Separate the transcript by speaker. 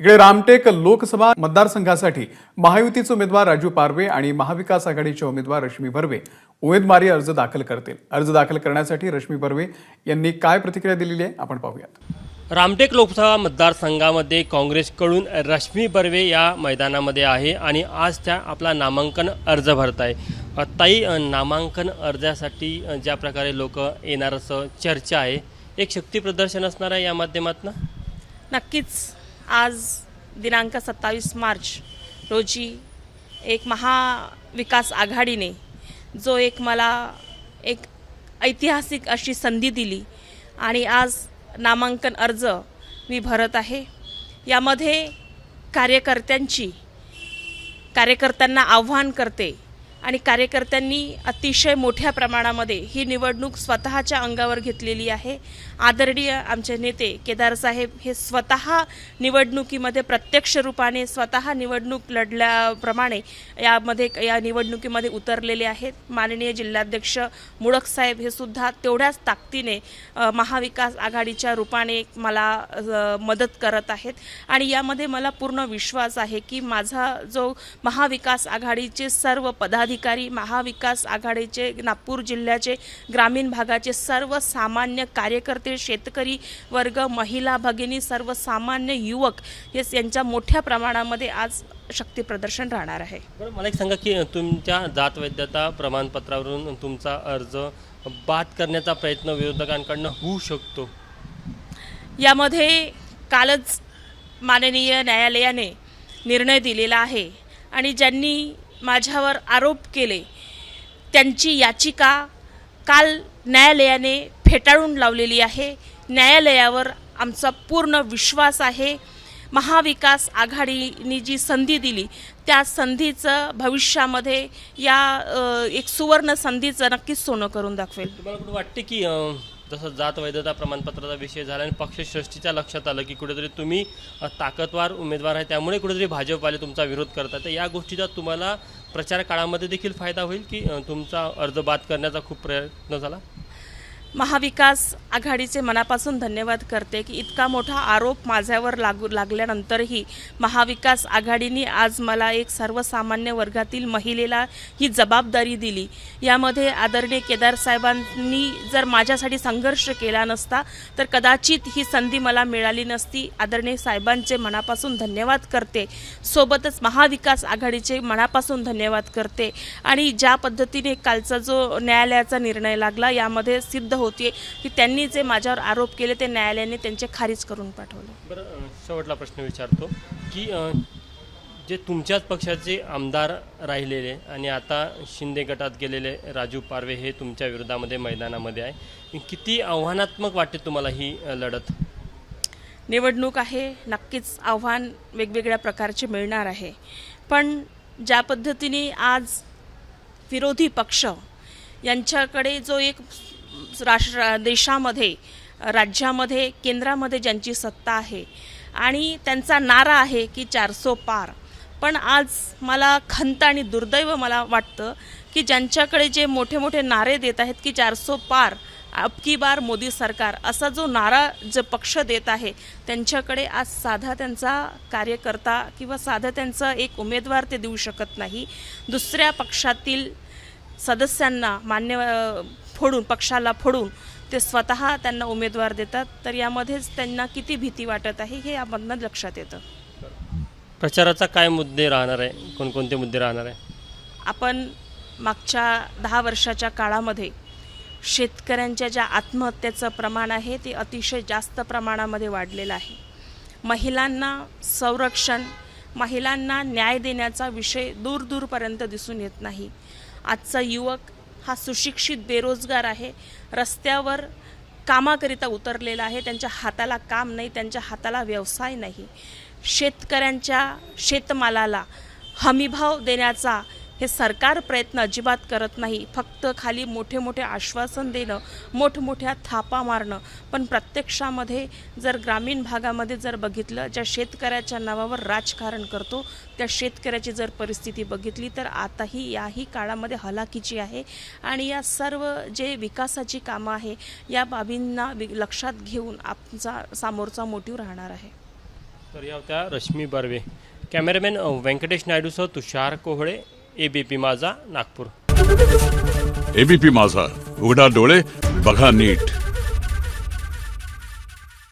Speaker 1: इकडे रामटेक लोकसभा मतदारसंघासाठी महायुतीचे उमेदवार राजू पारवे आणि महाविकास आघाडीचे उमेदवार रश्मी बर्वे उमेदवारी अर्ज दाखल करतील. अर्ज दाखल करण्यासाठी रश्मी बर्वे यांनी काय प्रतिक्रिया दिलेली आहे? आपण पाहूयात.
Speaker 2: रामटेक लोकसभा मतदारसंघामध्ये काँग्रेसकडून रश्मी बर्वे या मैदानामध्ये आहे आणि आज त्या आपला नामांकन अर्ज भरत आहे. ताई नामांकन अर्जासाठी ज्या प्रकारे लोक येणार असं चर्चा आहे एक शक्ती प्रदर्शन असणार आहे या माध्यमातून?
Speaker 3: नक्कीच. आज दिनांक सत्तावीस मार्च रोजी एक महाविकास आघाडीने जो एक मला एक ऐतिहासिक अशी संधी दिली आणि आज नामांकन अर्ज मी भरत आहे. यामध्ये कार्यकर्त्यांची कार्यकर्त्यांना आव्हान करते आणि कार्यकर्त्यांनी अतिशय मोठ्या प्रमाणामध्ये ही निवडणूक स्वतःच्या अंगावर घेतलेली आहे. आदरणीय आमचे नेते केदार साहेब हे स्वतः निवडणुकीमध्ये प्रत्यक्ष रूपाने स्वतः निवडणूक लढल्याप्रमाणे यामध्ये या निवडणुकीमध्ये उतरलेले आहेत. माननीय जिल्हाध्यक्ष मुडक साहेब हे सुद्धा तेवढ्याच ताकदीने महाविकास आघाडीच्या रूपाने मला मदत करत आहेत. आणि यामध्ये मला पूर्ण विश्वास आहे की माझा जो महाविकास आघाडीचे सर्व पदाधिकारी महाविकास आघाडीचे नागपूर जिल्ह्याचे ग्रामीण भागाचे सर्व सामान्य कार्यकर्ते शेतकरी वर्ग महिला भगिनी सर्वसामान्य युवक हे यांच्या मोठ्या प्रमाणामध्ये आज शक्ती प्रदर्शन राहणार आहे.
Speaker 2: बरं मला एक सांगा की तुमच्या जात वैधता प्रमाणपत्रावरून तुमचा अर्ज बाद करण्याचा प्रयत्न विरोधकांकडनं होऊ शकतो.
Speaker 3: यामध्ये कालच माननीय न्यायालयाने निर्णय दिलेला आहे आणि ज्यांनी माझ्यावर आरोप केले. त्यांची याचिका काल न्यायालयाने फेटाळून लावलेली आहे. न्यायालयावर आमचा पूर्ण विश्वास आहे. महाविकास आघाडीने जी संधी दिली त्या संधीचं भविष्यामध्ये या एक सुवर्ण संधीचं नक्कीच सोनं करून दाखवेल.
Speaker 2: तुम्हाला वाटते की जसं जात वैधता प्रमाणपत्राचा विषय झाला आणि पक्षश्रेष्ठीच्या लक्षात आलं की कुठेतरी तुम्ही ताकदवार उमेदवार आहे त्यामुळे कुठेतरी भाजपवाले तुमचा विरोध करतात. तर या गोष्टीचा तुम्हाला प्रचार काळामध्ये देखील फायदा होईल की तुमचा अर्ज बाद करण्याचा खूप प्रयत्न झाला?
Speaker 3: महाविकास आघाडीचे मनापासून धन्यवाद करते की इतका मोठा आरोप माझ्यावर लागू लागल्यानंतरही महाविकास आघाडीने आज मला एक सर्वसामान्य वर्गातील महिलेला ही जबाबदारी दिली. यामध्ये आदरणीय केदार साहेबांनी जर माझ्यासाठी संघर्ष केला नसता तर कदाचित ही संधी मला मिळाली नसती. आदरणीय साहेबांचे मनापासून धन्यवाद करते. सोबतच महाविकास आघाडीचे मनापासून धन्यवाद करते. आणि ज्या पद्धतीने कालचा जो न्यायालयाचा निर्णय लागला यामध्ये सिद्ध होते की त्यांनी जे माझ्यावर आरोप केले ते न्यायालयाने त्यांचे खारिज करून पाठवले.
Speaker 2: बरं शेवटला प्रश्न विचारतो की जे तुमच्याच पक्षाचे आमदार राहिलेले आणि आता शिंदे गटात गेलेले राजू पारवे हे तुमच्या विरोधामध्ये मैदानामध्ये आहे किती आव्हानात्मक वाटते तुम्हाला ही लढत?
Speaker 3: निवडणूक आहे नक्कीच आव्हान वेगवेगळ्या प्रकारचे मिळणार आहे. पण ज्या पद्धतीने आज विरोधी पक्ष यांच्याकडे जो एक राष्ट्र देशामध्ये राज्यामध्ये केंद्रामध्ये ज्यांची सत्ता आहे आणि त्यांचा नारा आहे की चारसो पार. पण आज मला खंत आणि दुर्दैव मला वाटतं की ज्यांच्याकडे जे मोठे मोठे नारे देत आहेत की चारसो पार अबकी बार मोदी सरकार असा जो नारा जो पक्ष देत आहे त्यांच्याकडे आज साधा त्यांचा कार्यकर्ता किंवा साधा त्यांचा एक उमेदवार ते देऊ शकत नाही. दुसऱ्या पक्षातील सदस्यांना मान्य फोडून पक्षाला फोडून ते स्वतः त्यांना उमेदवार देतात. तर यामध्येच त्यांना किती भीती वाटत आहे हे यामधनं लक्षात येतं.
Speaker 2: प्रचाराचा काय मुद्दे राहणार आहे? कोणकोणते मुद्दे राहणार आहे?
Speaker 3: आपण मागच्या दहा वर्षाच्या काळामध्ये शेतकऱ्यांच्या ज्या आत्महत्येचं प्रमाण आहे ते अतिशय जास्त प्रमाणामध्ये वाढलेलं आहे. महिलांना संरक्षण महिलांना न्याय देण्याचा विषय दूर दूरपर्यंत दिसून येत नाही. आजचा युवक हा सुशिक्षित बेरोजगार आहे. रस्त्यावर कामाकरिता उतरलेला आहे. त्यांच्या हाताला काम नाही त्यांच्या हाताला व्यवसाय नाही. शेतकऱ्यांच्या शेतमालाला हमीभाव देण्याचा हे सरकार प्रयत्न अजिबात करत नाही. फक्त खाली मोठे मोठे आश्वासन देणं मोठमोठ्या थापा मारणं. पण प्रत्यक्षामध्ये जर ग्रामीण भागामध्ये जर बघितलं ज्या शेतकऱ्याच्या नावावर राजकारण करतो त्या शेतकऱ्याची जर परिस्थिती बघितली तर आताही याही काळामध्ये हलाखीची आहे. आणि या सर्व जे विकासाची कामं आहे या बाबींना वि- लक्षात घेऊन आमचा सामोरचा मोटिव्ह राहणार आहे.
Speaker 2: तर या होत्या Rashmi Barve. Cameraman Venkatesh नायडूसह Tushar Kohale. A B P Majha Nagpur.
Speaker 4: ABP माझा. उघडा डोळे बघा नीट.